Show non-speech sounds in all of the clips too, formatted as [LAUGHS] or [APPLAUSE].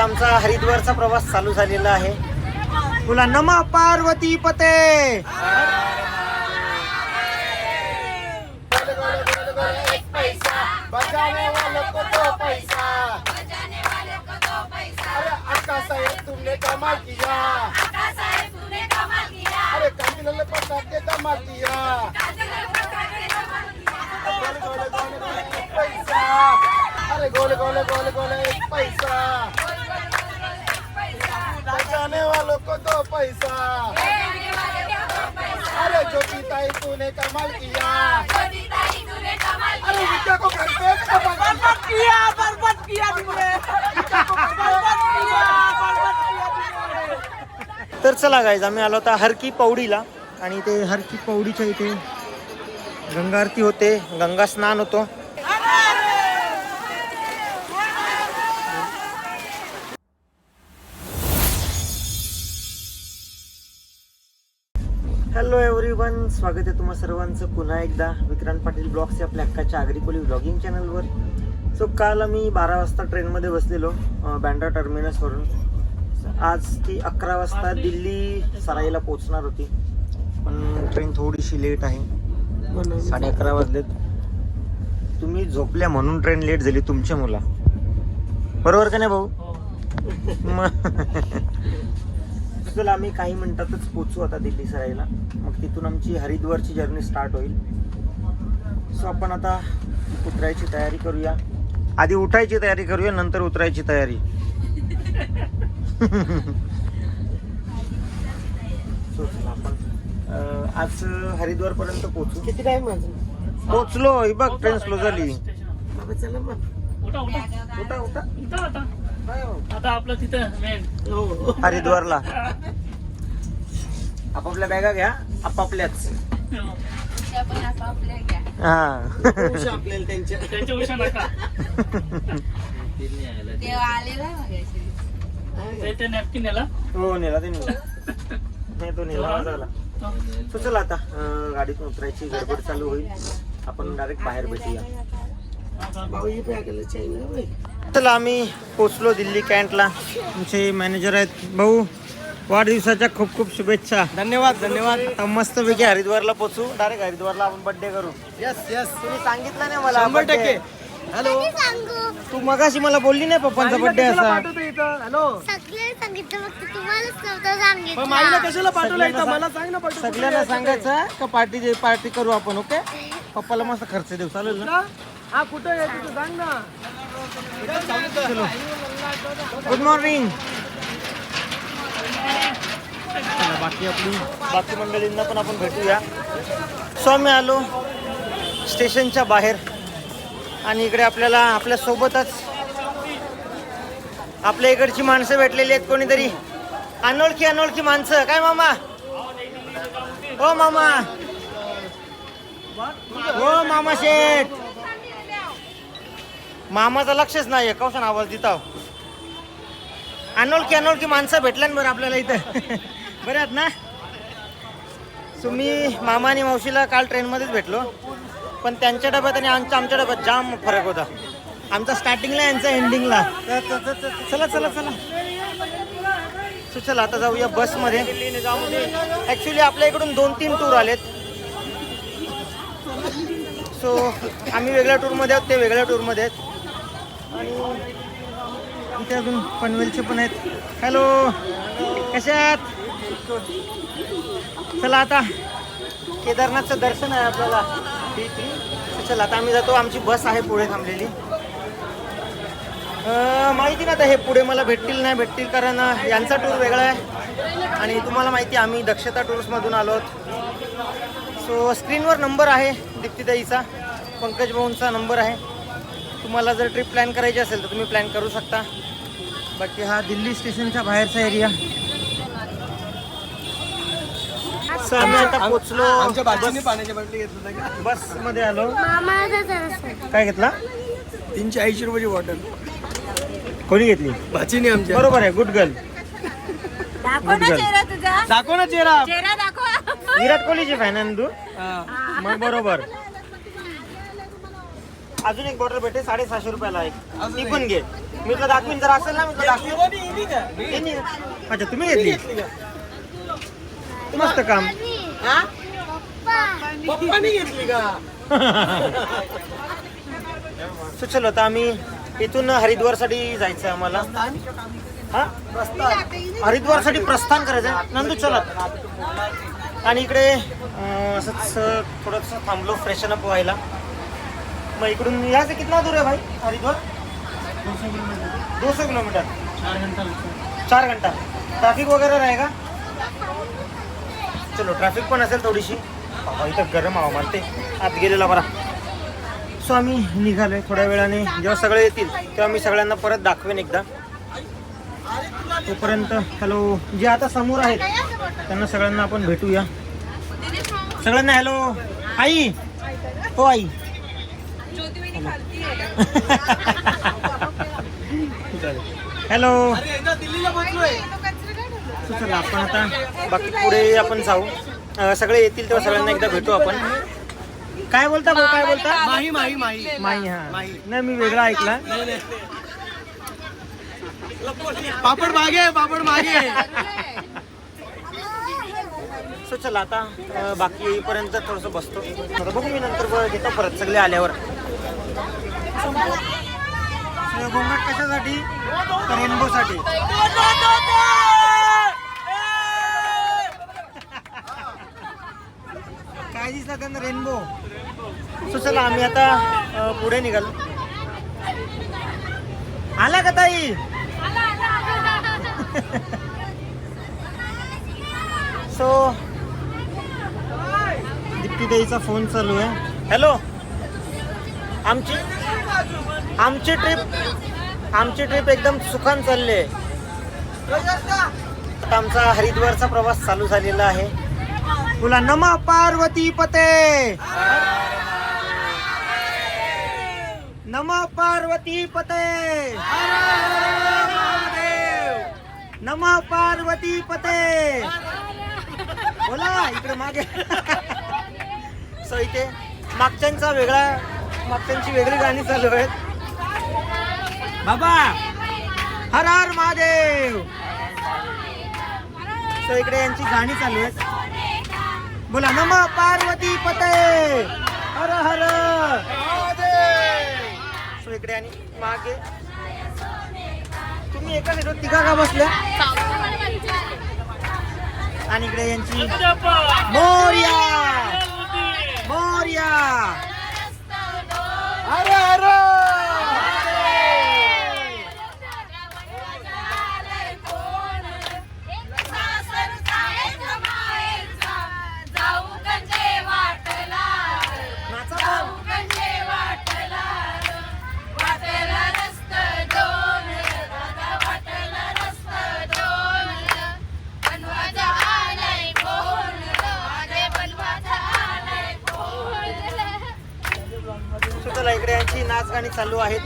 आता आमचा हरिद्वारचा प्रवास चालू झालेला आहे. तुला नमा पार्वती पते! बचाने वालों को दो पैसा अरे अक्का साहेब तुमने कमाल किया अरे कांतिलाल प्रसाद ने कमाल किया गोले गोले गोले गोले एक पैसा अरे गोले गोले गोले गोले एक पैसा. बचाने वालों को दो पैसा. अरे ज्योति ताई तूने कमाल किया. अरे विद्या को घर पे बर्बाद किया बर्बाद किया तुमने. विद्या को घर पे बर्बाद किया तर चला गाईज आम्ही आलो आता हरकी पौडीला. आणि ते हरकी पौडीच्या इथे गंगा आरती होते गंगा स्नान होतो. एव्हरीवन स्वागत आहे तुम्हा सर्वांचं पुन्हा एकदा विक्रांत पाटील ब्लॉग्स या आपल्या हक्काच्या आग्रिकोली व्लॉगिंग चॅनलवर सो काल आम्ही बारा वाजता ट्रेनमध्ये बसलेलो बँड्रा टर्मिनसवरून आज ती अकरा वाजता दिल्ली सराईला पोहोचणार होती. पण ट्रेन थोडीशी लेट आहे. साडे अकरा वाजलेत. तुम्ही झोपल्या म्हणून ट्रेन लेट झाली तुमच्या मुला. बरोबर का नाही भाऊ? मग [LAUGHS] [LAUGHS] चला आम्ही काही मिनिटातच पोचू आता दिल्ली सराईला मग तिथून आमची हरिद्वारची जर्नी स्टार्ट होईल. सो आपण आता उतरायची तयारी करूया. आधी उठायची तयारी करूया नंतर उतरायची तयारी. चला आपण आज हरिद्वार पर्यंत पोहोचू किती टाइम पोहोचलो ही बघ ट्रेन स्लो झाली. बाबा चला मग. उठा उठा. उठा उठा. उठा आता काय हो? आता आपलं तिथं मेन हो. हरिद्वारला. आपापल्या बॅगा घ्या आपापल्याच. हा. उशी आपल्याला त्यांच्या त्यांच्या उशा नका. ते ते नॅपकिन याला हो नेला ते नेला. नाही तो नेला माझा आला. So, चला आता अं, गाडीतून उतरायची गडबड चालू होईल. आपण डायरेक्ट बाहेर भेटूया. भाऊ ही बॅगला चैन चला आम्ही पोचलो दिल्ली कॅन्टला आमचे मॅनेजर आहेत. भाऊ वाढदिवसाच्या खूप खूप शुभेच्छा. धन्यवाद धन्यवाद. आता मस्तपैकी हरिद्वारला पोचू डायरेक्ट हरिद्वारला आपण बर्थडे करू. यस यस तुम्ही सांगितलं नाही मला शंभर. टक्के. हॅलो तू मगाशी मला बोलली नाही पप्पांचा बर्थडे असा. हॅलो सगळे सांगितलं फक्त तुम्हालाच नव्हतं पण माईला सांगितलं कशाला पाठवलं इथं? सगळ्यांना मला सांग ना पाठव सगळ्यांना सांगायचं का पार्टी दे पार्टी करू आपण ओके पप्पाला मस्त खर्च देऊ. चालेल ना? हा कुठं आहे? तिथं सांग ना. गुड मॉर्निंग बाकी आपली बाकी मंडळींना पण आपण भेटूया. सो आम्ही आलो स्टेशनच्या बाहेर. आणि इकडे आपल्याला आपल्यासोबतच आपल्या इकडची माणसं भेटलेली आहेत कोणीतरी. अनोळखी अनोळखी माणसं. काय मामा? हो मामा. हो मामा शेठ. मामाचं लक्षच नाही कौशन आवाज देता अनोळखी अनोळखी माणसं भेटल्या ना बरं आपल्याला इथं. बरं आहेत ना? सो मी मामा आणि मावशीला काल ट्रेनमध्येच भेटलो. पण त्यांच्या डब्यात आणि आमच्या आमच्या डब्यात जाम फरक होता. आमचा स्टार्टिंगला यांचा एंडिंगला. चला चला चला. सो चला आता जाऊया बसमध्ये. ॲक्च्युली आपल्या इकडून दोन तीन टूर आलेत. सो आम्ही वेगळ्या टूरमध्ये आहोत ते वेगळ्या टूरमध्ये आहेत. आणि इथे अजून पनवेलचे पण आहेत. हॅलो कशात चला आता. केदारनाथचं दर्शन आहे आपल्याला. तर चला आता आम्ही जातो. आमची बस आहे पुढे थांबलेली. माहिती ना आता हे पुढे मला भेटतील नाही भेटतील कारण यांचा टूर वेगळा आहे. आणि तुम्हाला माहिती आम्ही दक्षता टूर्समधून आलो आहोत. सो स्क्रीनवर नंबर आहे दीप्तिताईचा. पंकज भाऊंचा नंबर आहे. तुम्हाला जर ट्रिप प्लॅन करायची असेल तर तुम्ही प्लॅन करू शकता. बाकी हा दिल्ली स्टेशनच्या बाहेरचा एरिया सो आम्ही आता पोचलो. आमच्या बाजूने पाण्याच्या बाटली घेतलं होतं का? बसमध्ये आलो मामा काय घेतला? तीनशे ऐंशी रुपयाची बॉटल कोणी घेतली? भाचीने आमच्या. बरोबर आहे गुड गर्ल दाखव ना चेहरा तुझा. दाखव ना चेहरा. चेहरा दाखव. विराट कोहलीची फॅन आहे ना तू? हा. मग बरोबर. अजून एक बॉटल भेटे साडेसहाशे रुपयाला एक. ती. पण घे. मी तुला दाखवीन जर असेल ना मी तुला दाखवीन. हे नाही. अच्छा तुम्ही घेतली. मस्त काम. पप्पा पप्पानी घेतली का? [LAUGHS] सो चलो आता आम्ही इथून हरिद्वारसाठी जायचं आहे आम्हाला. हा? हरिद्वारसाठी प्रस्थान करायचं आहे. नंदू चलत आणि इकडे अं, असंच थोडंसं थांबलो फ्रेशन अप व्हायला. मग इकडून यायचं कितना दूर आहे भाई? हरिद्वार? दो सौ किलोमीटर. चार घंटा. चार घंटा ट्रॅफिक वगैरे रहेगा? चलो ट्रॅफिक पण असेल थोडीशी. इथं गरम हवा मारते. आत गेलेला बरा. सो आम्ही निघालोय थोड्या वेळाने. जेव्हा सगळे येतील तेव्हा मी सगळ्यांना परत दाखवेन एकदा. तोपर्यंत हॅलो जे आता समोर आहेत त्यांना सगळ्यांना आपण भेटूया. सगळ्यांना हॅलो आई. हो आई. हॅलो. चला आपण आता बाकी पुढे आपण जाऊ. सगळे येतील तेव्हा सगळ्यांना एकदा भेटू आपण. काय बोलता भाऊ काय बोलता? माही माही माही माही हा. नाही मी वेगळा ऐकला. पापड मागे पापड मागे. सो चला आता बाकी येईपर्यंत थोडस बसतो. बघू मी नंतर घेतो परत सगळे आल्यावर. घोंगट कशासाठी? रेनबो साठी काय दिसला त्यांना रेनबो? सो चला आम्ही आता पुढे निघालो. आला का ताई? [LAUGHS] सो दीप्तीताईचा फोन चालू आहे. हॅलो आमची आमची ट्रिप आमची ट्रिप एकदम सुखान चालली आहे. आता आमचा हरिद्वारचा प्रवास चालू झालेला आहे. बोला नमा पार्वती पते. नम पार्वती पते. नम पार्वती पते. बोला इकडे मागे. [LAUGHS] सो इथे मागच्यांचा वेगळा त्यांची वेगळी गाणी चालू आहेत. बाबा हर हर महादेव. सो इकडे यांची गाणी चालू आहेत. बोला नम पार्वती पते. हर हर. सो इकडे आणि मागे. तुम्ही एका साईडवर तिघा का बसल्या? आणि इकडे यांची मोर्या. मोर्या. अरे अरे So चला इकडे यांची नाच गाणी चालू आहेत.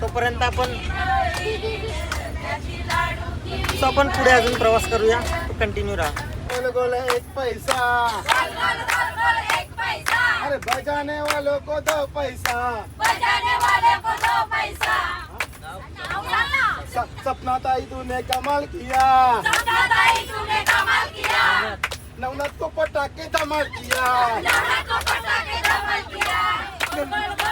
तोपर्यंत आपण आपण पुढे अजून प्रवास करूया. कंटिन्यू राहा. गोल गोल एक पैसा. अरे बजाने वालों को दो पैसा. सपना ताई तूने कमाल किया. नवनाथ को पटाके धमाल किया. हाँ, बोला था। सारी सारी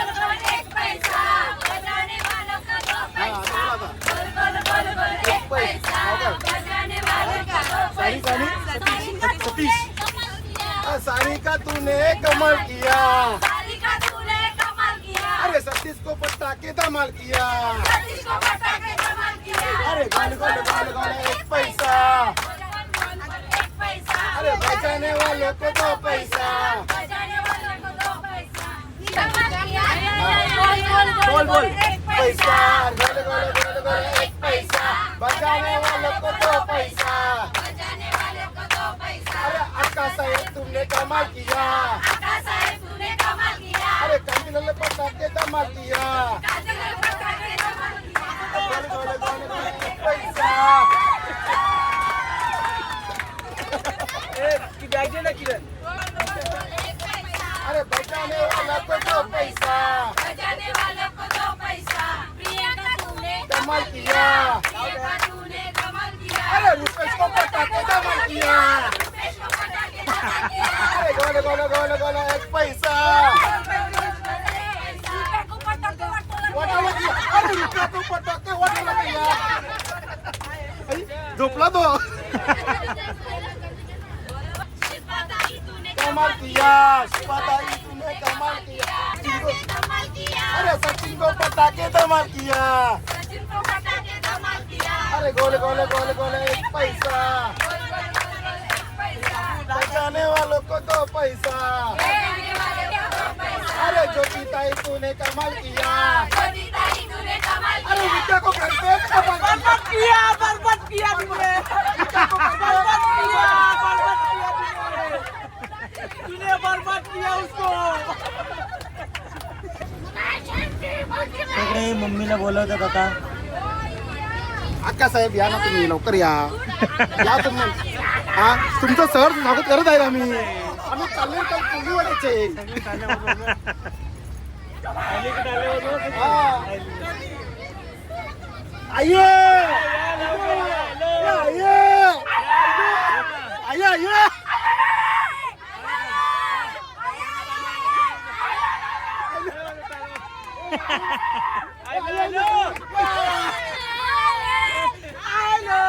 सतीश हाँ, सारी का तूने कमाल किया. अरे सतीश को पटाके धमाल किया. अरे गोल गोल गोल गोल एक पैसा. अरे बचाने वालों को दो पैसा. बोल बोल पैसा गोल गोल गोल गोल एक पैसा बचाने वालों को दो पैसा अरे अक्का साहेब तुमने कमाल किया अरे कंटिन्यू पटाके धमाल किया गोल गोल गोल गोल एक पैसा अरे Maquillage, pata सचिन को पटाके धमाल किया। अरे गोले गोले गोले गोले एक पैसा। बचाने वालों को दो पैसा। अरे ज्योति ताई तूने कमाल किया। अरे विद्या को करते कमाल किया। इकडे मम्मीला बोलवतात आता. अक्का साहेब या ना तुम्ही लवकर या. या तुम्ही. हा तुमचं सहर स्वागत करत आहे आम्ही आम्ही चाललोय काल कोंडीवाड्याचे हा. आये आये. आये आये. आलो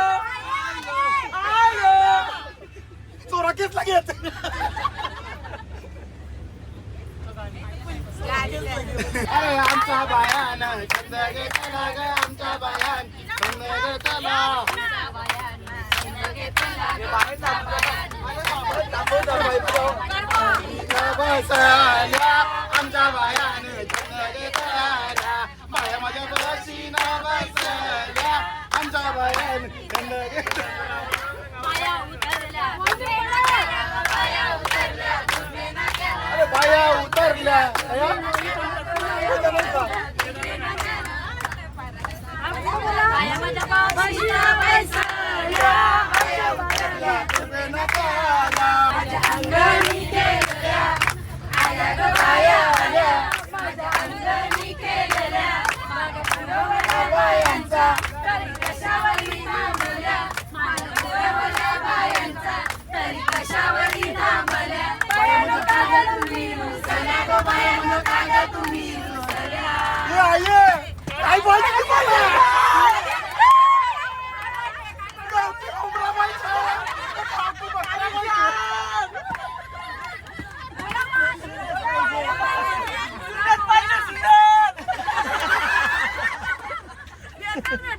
आलो चोरा केस लागेल अरे आमच्या बायान छंद घेतला ग आमच्या बायान छंद घेतला बसल्या आमच्या बायान छंद घेतला बाया माझ्या बशी ना बसल्या आमच्या बायान छंद घेतला अरे बाया उतरल्या अया? उतरल्या का? ये आये काय पाहिजे तुम्हाला गावठी कोंबडा पाहिजे. गावठी बकरा पाहिजे. सुनत पाहिजे सुनत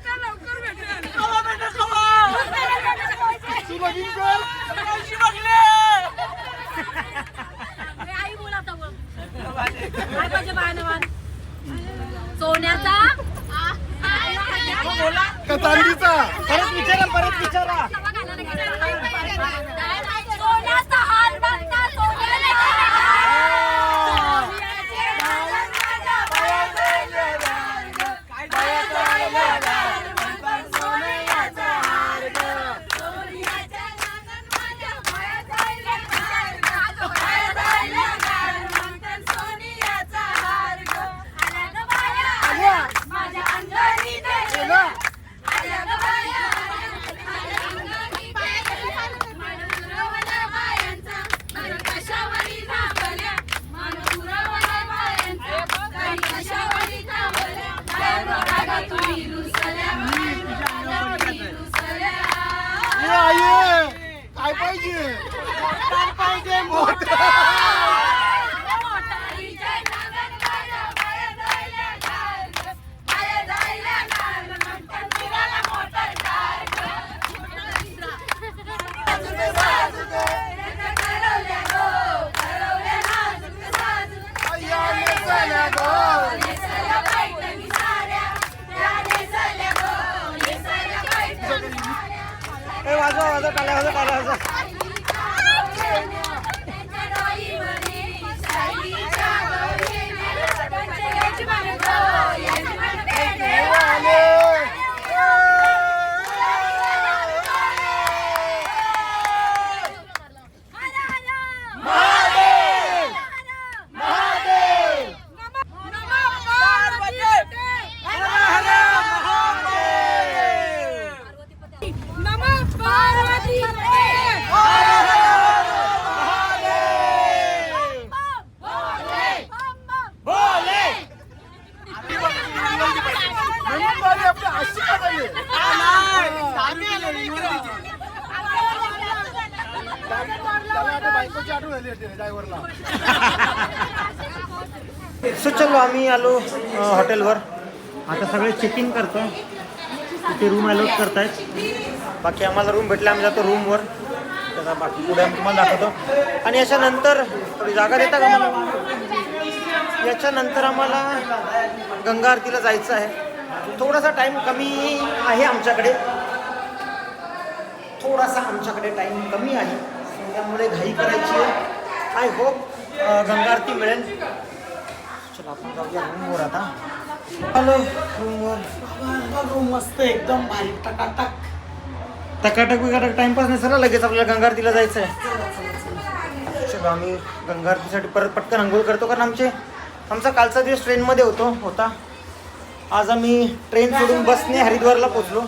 कवा भेटेल कवा तू लगीन कर. पैसे बघले सोन्याचा? का चांदीचा परत विचारा परत विचारा. [LAUGHS] सो चलो आम्ही आलो हॉटेलवर आता सगळे चेक इन करतो तिथे रूम अलॉट करतायत. बाकी आम्हाला रूम भेटला आम्ही जातो रूमवर त्याचा बाकी पुढे आम्ही तुम्हाला दाखवतो. आणि याच्यानंतर थोडी जागा देता का मला याच्यानंतर आम्हाला गंगा आरतीला जायचं आहे. थोडासा टाईम कमी आहे आमच्याकडे. थोडासा आमच्याकडे टाईम कमी आहे. त्यामुळे घाई करायची आहे. आय होप गंगा आरती मिळेल चला आपण जाऊया रूमवर आता. हॅलो रूमवर रूम मस्त एकदम भारी. टकाटक. टकाटक बिकाटक टाइमपास नाही सर लगेच आपल्याला गंगा आरतीला जायचं आहे चलो आम्ही गंगा आरतीसाठी परत पटकन अंघोळ करतो कारण आमचे आमचा कालचा दिवस ट्रेनमध्ये होतो होता. आज आम्ही ट्रेन सोडून बसने हरिद्वारला पोचलो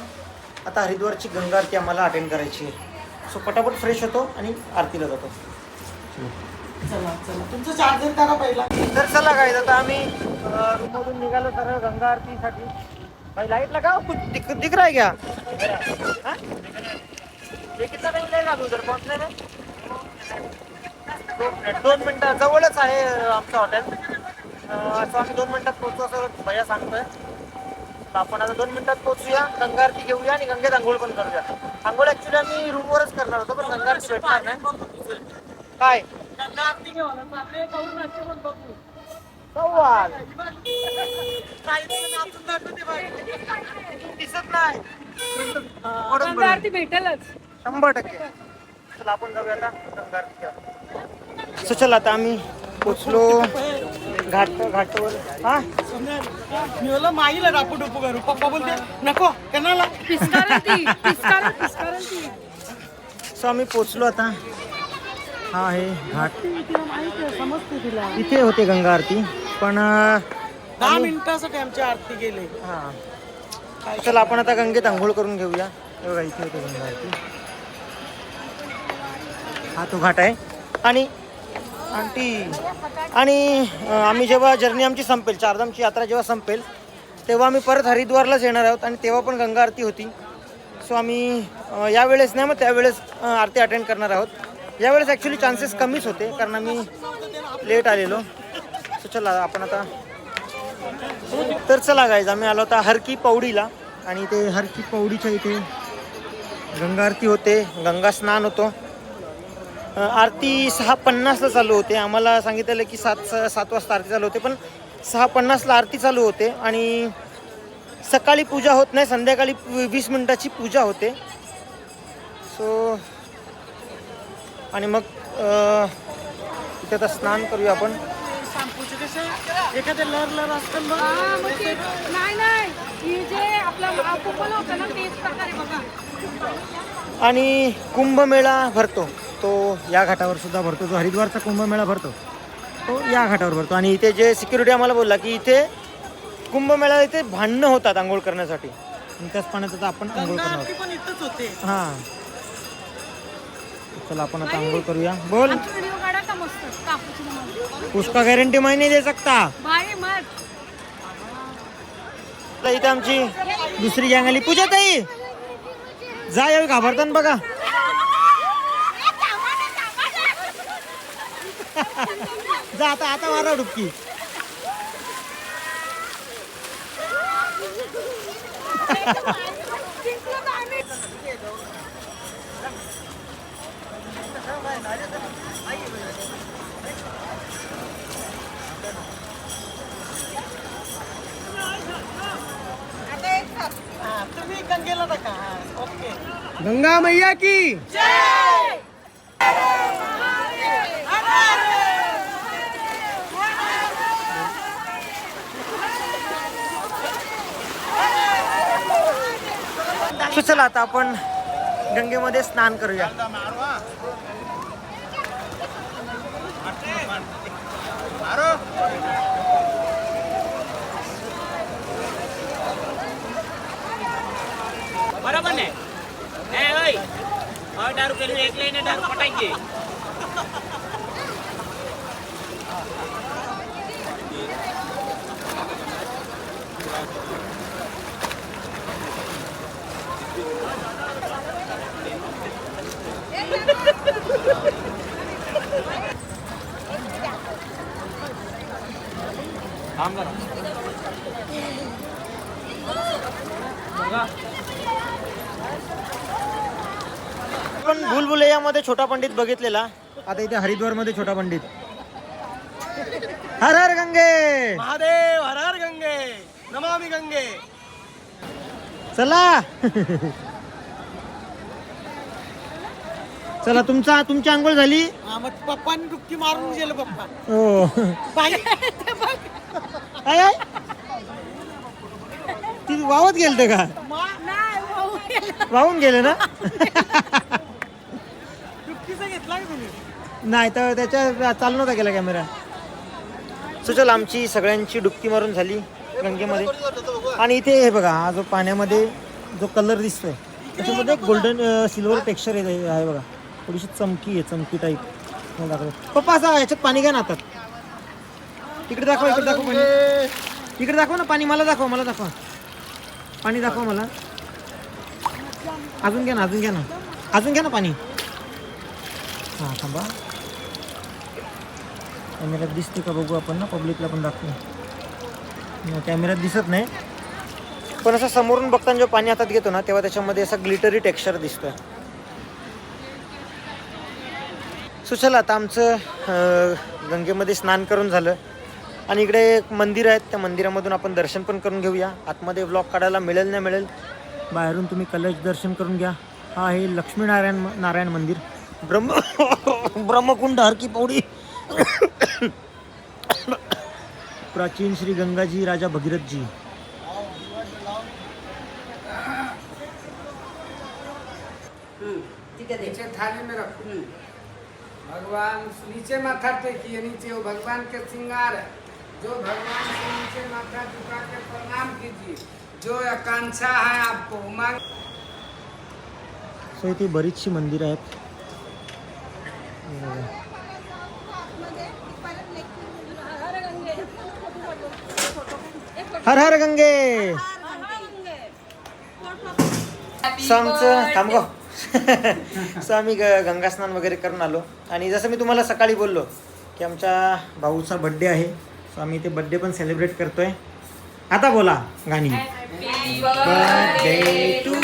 आता हरिद्वारची गंगा आरती आम्हाला अटेंड करायची आहे. सो पटापट फ्रेश होतो आणि आरतीला जातो. चला चला. तुमचं चार्जर करा पहिला. तर चला काय आता आम्ही रूममधून निघालो तर गंगा आरतीसाठी. भाई लाइट लगा कुछ दिख, दिख रहा है? क्या हाँ? ये कितना टाइम लगेगा अभी उधर पहुंचने में दोन मिनिट दोन जवळच आहे आमचं हॉटेल असं आम्ही दोन मिनटात पोहोचू असं भैया सांगतोय. तर आपण आता दोन मिनिटात पोहोचूया गंगा आरती घेऊया आणि गंगेत आंघोळ पण करूया. आंघोळ ऍक्च्युली आम्ही रूमवरच करणार होतो पण गंगा आरती भेटणार नाही. काय? सव्वाल दिसत नाही. भेटेलच शंभर टक्के. चला आपण जाऊया आता. So चला आता आम्ही पोचलो घाट घाटवर. हा? मी बोललो माईला डापू डुपू करू पप्पा बोलते नको पिस्कारांती पिस्कारा सो आम्ही पोचलो आता. हा आहे घाट. समजते तिला. इथे होते गंगा आरती पण दहा मिनिटासाठी आमची आरती गेली. हा. चला आपण आता गंगेत आंघोळ करून घेऊया. बघा इथे होते गंगा आरती. हा तो घाट आहे. आणि आंटी आणि आम्ही जेव्हा जर्नी आमची संपेल चारधामची यात्रा जेव्हा संपेल तेव्हा आम्ही परत हरिद्वारलाच येणार आहोत आणि तेव्हा पण गंगा आरती होती. सो आम्ही यावेळेस नाही मग त्यावेळेस आरती अटेंड करणार आहोत. यावेळेस ॲक्च्युली चान्सेस कमीच होते कारण आम्ही लेट आलेलो. सो चला आपण आता तर चला गायज आम्ही आलो होता हरकी पौडीला. आणि ते हरकी पौडीच्या इथे गंगा आरती होते गंगा स्नान होतो. आरती सहा पन्नासला चालू होते. आम्हाला सांगितलेलं की सात सात वाजता आरती चालू होते पण सहा पन्नासला आरती चालू होते आणि सकाळी पूजा होत नाही संध्याकाळी वीस मिनिटाची पूजा होते. सो आणि मग इथे आता स्नान करूया आपण. शॅम्पूचे कसे एखादे लर लर असतं नाही नाही. जे आपलं कुपन होतं ना तेच प्रकारे बघा. आणि कुंभमेळा भरतो. तो या घाटावर सुद्धा भरतो. जो हरिद्वारचा कुंभमेळा भरतो तो या घाटावर भरतो. आणि इथे जे सिक्युरिटी आम्हाला बोलला की इथे कुंभमेळा इथे भांडणं होतात आंघोळ करण्यासाठी. त्याच पाण्यात आपण आंघोळ करणार हां. चला आपण आता आंघोळ करूया. बोल. उसका गॅरंटी मैं नहीं दे सकता इथे आमची दुसरी गँग आली. पूजा ताई जा यावेळी घाबरताना बघा. [LAUGHS] जा आता आता मारा डुबकी [LAUGHS] हा, तुम्ही गंगेला टाका हा, ओके गंगा मैया की। चला आता आपण गंगेमध्ये स्नान करूया. બરાબર ને? એ ઓય હવે દારૂ પેલું એક લઈને દારૂ પટાઈ ગઈ आपण भूलभुलैयामध्ये छोटा पंडित बघितलेला. आता इथे हरिद्वारमध्ये छोटा पंडित. हर हर गंगे! महादेव हर हर गंगे! नमामि गंगे! चला. चला तुमचा तुमची आंघोळ झाली? हा मग पप्पांनी डुबकी मारून गेलं पप्पा. हो. आय, आय. ती वावत गेलते का. वाहून गेले ना? नाही तर त्याच्या चालू नव्हता गेला कॅमेरा सुचल आमची सगळ्यांची डुबकी मारून झाली गंगेमध्ये. आणि इथे हे बघा हा जो पाण्यामध्ये जो कलर दिसतोय त्याच्यामध्ये गोल्डन सिल्वर टेक्स्चर आहे बघा. थोडीशी चमकी आहे चमकी टाईप पप्पा असा याच्यात पाणी घ्या ना आता. इकडे दाखवा इकडे दाखव पाणी. इकडे दाखव ना पाणी मला दाखवा मला दाखवा. पाणी दाखवा मला. अजून घ्या ना अजून घ्या ना. अजून घ्या ना पाणी. हां थांबा. कॅमेऱ्यात दिसते का बघू आपण ना? पब्लिकला पण दाखवू. कॅमेऱ्यात दिसत नाही. पण असं समोरून बघताना जेव्हा पाणी हातात घेतो ना तेव्हा त्याच्यामध्ये असा ग्लिटरी टेक्स्चर दिसतोय. सुशल आता आमचं गंगेमध्ये स्नान करून झालं. आणि इकडे एक मंदिर आहेत त्या मंदिरामधून आपण दर्शन पण करून घेऊया. आतमध्ये ब्लॉक काढायला मिळेल नाही मिळेल बाहेरून तुम्ही कलश दर्शन करून घ्या. हा आहे लक्ष्मीनारायण नारायण मंदिर. ब्रह्म [COUGHS] ब्रह्मकुंड हरकी पौडी. [COUGHS] प्राचीन श्री गंगाजी राजा भगीरथजी. भगवान नीचे माथा टेकिए नीचे वो भगवान के श्रृंगार है। जो भगवान से नीचे माथा झुका के प्रणाम कीजिए। जो आकांक्षा है आपको मांग सो इथे बरीचशी मंदिरं आहेत. हर हर गंगे! सो आमचं थांब गं. [LAUGHS] सो आम्ही ग- गंगास्नान वगैरे करून आलो. आणि जसं मी तुम्हाला सकाळी बोललो की आमच्या भाऊचा बड्डे आहे. सो आम्ही ते बड्डे पण सेलिब्रेट करतोय. आता बोला गाणी. Birthday to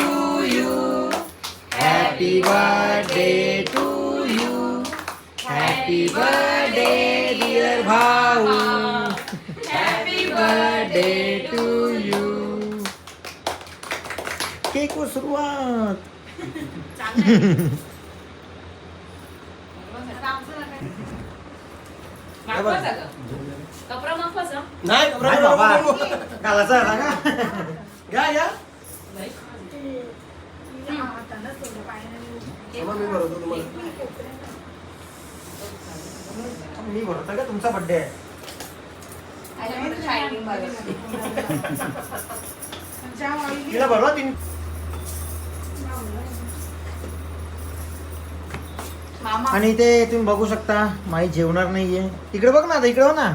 you happy birthday to you happy birthday dear भाऊ happy birthday to you cake वर सुरुवात नाही नाही बाबा घालायचा होता का घ्या या मी भरवतो तुम्हाला मी भरतो का तुमचा बर्थडे आहे तिला भरवा तीन आणि इथे तुम्ही बघू शकता माई जेवणार नाहीये इकडे बघ ना आता इकडे हो ना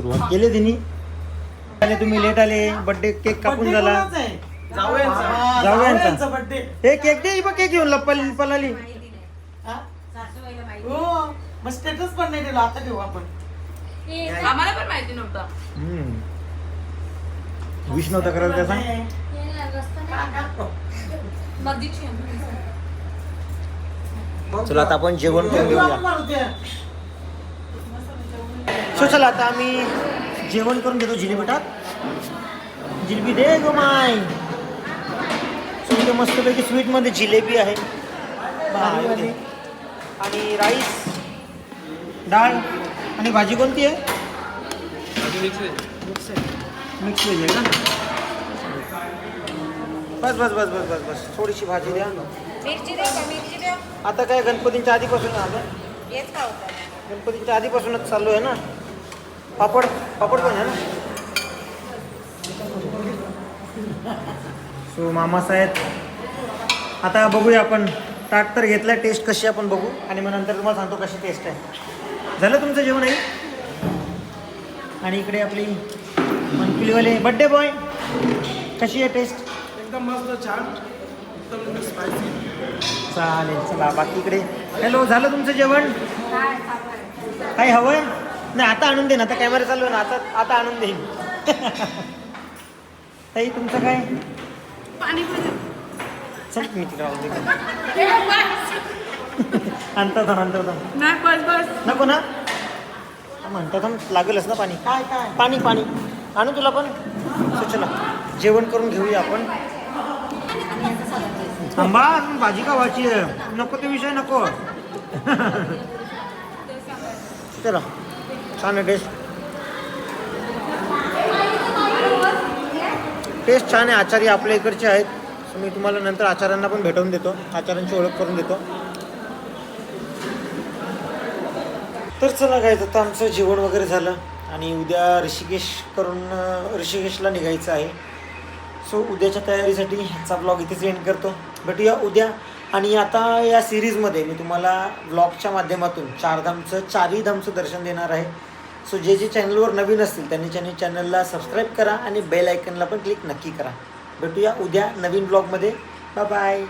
सुरुवात केली तिने. आणि तुम्ही लेट आले बर्थडे केक कापून झाला. जाऊयांचा जावयांचा. बर्थडे हे केक दे बघ केक घेऊन लप्पल पलाली. हो? स्टेटस पण नाही दिला आता ठेवू आपण. आम्हाला पण माहिती नव्हतं. विष नव्हता करायला त्याचा? चला आता आपण जेवण करून घेऊया. सो चला आता आम्ही जेवण करून घेतो जिलेबी जिलेबी दे गो माय. सो इथे मस्तपैकी स्वीटमध्ये जिलेबी आहे. भारीमध्ये. आणि राईस डाळ आणि भाजी कोणती आहे? मिक्स व्हेज आहे का? बस बस बस बस बस बस. थोडीशी भाजी द्या. का? मिरची द्या. आता काय गणपतींच्या आधीपासून आलं हेच का होतं गणपतीच्या आधीपासूनच चालू आहे ना? पापड पापड पण आहे ना? सो मामासाहेब आता बघूया आपण. ताट तर घेतलं टेस्ट कशी आपण बघू. आणि मग नंतर तुम्हाला सांगतो कशी टेस्ट आहे. झालं तुमचं जेवण आहे आणि इकडे आपली मनकिलीवाले बड्डे बॉय कशी आहे टेस्ट एकदम मस्त छान. एकदम स्पायसी चालेल चला बाकी इकडे. हॅलो झालं तुमचं जेवण? काय हवंय? नाही आता आणून दे ना आता कॅमेरा चालू आहे ना आता आता आणून देईन ताई तुमचं काय. चल मी तिकडे राहून दे. आणतो थांब, आणतो थांब. नाही बस बस. नको ना. म्हणतात थांब, लागेलच ना पाणी. काय काय? पाणी पाणी. आणू तुला पण? चला जेवण करून घेऊया आपण. थांबा अजून भाजी का नको ते विषय नको. चला. छान आहे टेस्ट. टेस्ट छान आहे आचारी आपल्या इकडचे आहेत. मी तुम्हाला नंतर आचार्यांना पण भेटवून देतो आचार्यांची ओळख करून देतो. तर चला काय आता आमचं जेवण वगैरे झालं आणि उद्या ऋषिकेश करून ऋषिकेशला निघायचं आहे. सो उद्याच्या तयारीसाठी ह्याचा ब्लॉग इथेच एंड करतो. भेटूया उद्या. आणि आता या सिरीजमध्ये मी तुम्हाला ब्लॉगच्या माध्यमातून चारधामचं चारही धामचं दर्शन देणार आहे. सो जे जे चॅनलवर नवीन असतील त्यांनी त्यांनी चॅनलला सबस्क्राईब करा आणि बेल आयकनला पण क्लिक नक्की करा. भेटूया उद्या नवीन ब्लॉगमध्ये बाय बाय